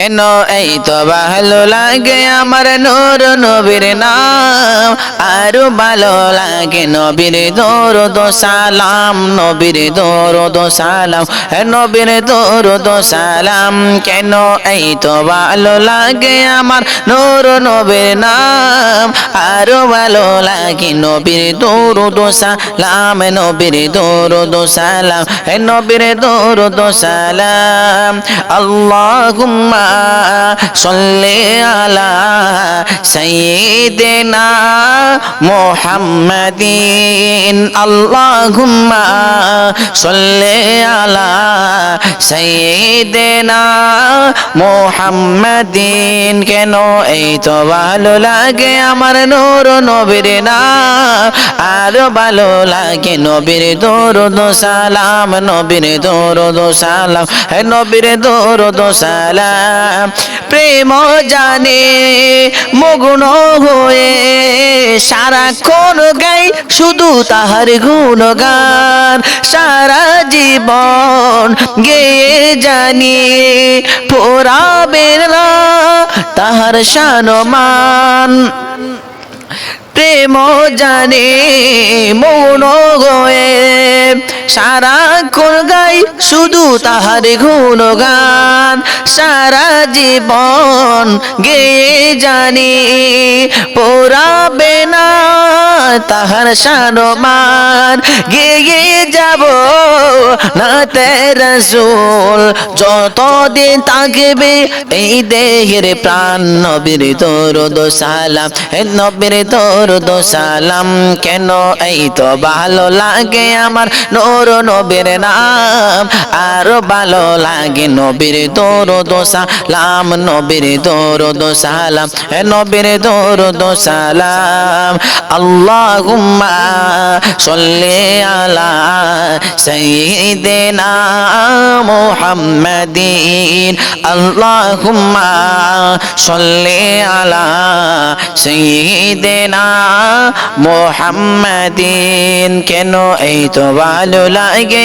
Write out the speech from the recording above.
কেন এই তো ভালো লাগে আমার নূর নবীর নাম। আরও ভালো লাগে নবীর দরুদ সালাম, নবীর দরুদ সালাম নবীর দরুদ সালাম। কেন এই তো ভালো লাগে আমার নূর নবীর নাম। আরও ভালো লাগে নবীর দরুদ সালাম নবীর দরুদ সালাম নবীর দরুদ সালাম। আল্লাহুম্মা সাল্লি আলা সাইয়্যিদিনা মুহাম্মাদিন। আল্লাহুম্মা সল্লে আলা সাইয়্যিদিনা মুহাম্মাদিন, কেন এই তো ভালো লাগে আমার নূর নবীর না? আরও ভালো লাগে নবীর দরুদ সালাম, নবীর দরুদ সালাম, হে নবীর দরুদ সালাম। প্রেম জানে, মগ্ন হয়ে সারাক্ষণ গাই শুধু তাহার গুণগান। সারা জীবন গেয়ে জানি পোড়াবে না তাহার সানমান। প্রেম জানে গয়ে সারা গাই শুধু তাহার গুণগান। সারা জীবন গেয়ে জানি পোড়াবে না তাহার সানমান গেয়ে যাব না রসুল যতদিন থাকবে, এই দেহের প্রাণ, নবীর তোর সালাম। হে নবীর তোর সালাম, কেন এই তো ভালো লাগে আমার নোর নবীর নাম? আরও ভালো লাগে নবীর তোর সালাম, নবীর তোর সালাম। হে নবীর তোর সালাম, আল্লাহুম্মা সাল্লি আলা সাইয়্যিদিনা মুহাম্মাদিন আল্লাহুম্মা সাল্লি আলা সাইয়্যিদিনা মুহাম্মাদিন কেন এই তো ভালো লাগে?